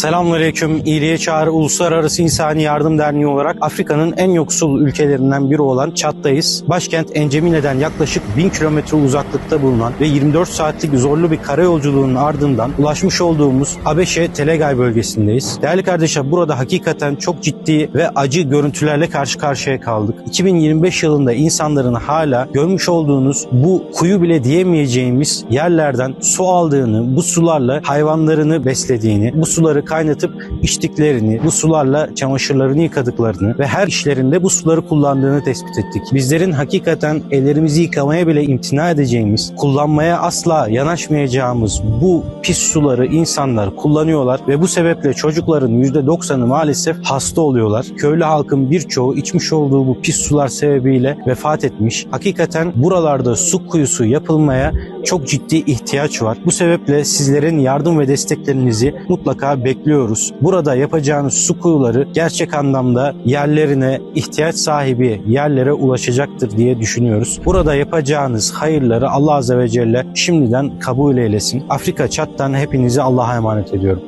Selamünaleyküm. İyiliğe Çağrı Uluslararası İnsani Yardım Derneği olarak Afrika'nın en yoksul ülkelerinden biri olan Çad'dayız. Başkent Encemine'den yaklaşık 1000 kilometre uzaklıkta bulunan ve 24 saatlik zorlu bir karayolculuğunun ardından ulaşmış olduğumuz Abeşe Telegay bölgesindeyiz. Değerli kardeşler burada hakikaten çok ciddi ve acı görüntülerle karşı karşıya kaldık. 2025 yılında insanların hala görmüş olduğunuz bu kuyu bile diyemeyeceğimiz yerlerden su aldığını, bu sularla hayvanlarını beslediğini, bu suları kaynatıp içtiklerini, bu sularla çamaşırlarını yıkadıklarını ve her işlerinde bu suları kullandığını tespit ettik. Bizlerin hakikaten ellerimizi yıkamaya bile imtina edeceğimiz, kullanmaya asla yanaşmayacağımız bu pis suları insanlar kullanıyorlar ve bu sebeple çocukların %90'ı maalesef hasta oluyorlar. Köylü halkın birçoğu içmiş olduğu bu pis sular sebebiyle vefat etmiş. Hakikaten buralarda su kuyusu yapılmaya çok ciddi ihtiyaç var. Bu sebeple sizlerin yardım ve desteklerinizi mutlaka bekliyoruz. Burada yapacağınız su kuyuları gerçek anlamda yerlerine ihtiyaç sahibi yerlere ulaşacaktır diye düşünüyoruz. Burada yapacağınız hayırları Allah Azze ve Celle şimdiden kabul eylesin. Afrika Çat'tan hepinizi Allah'a emanet ediyorum.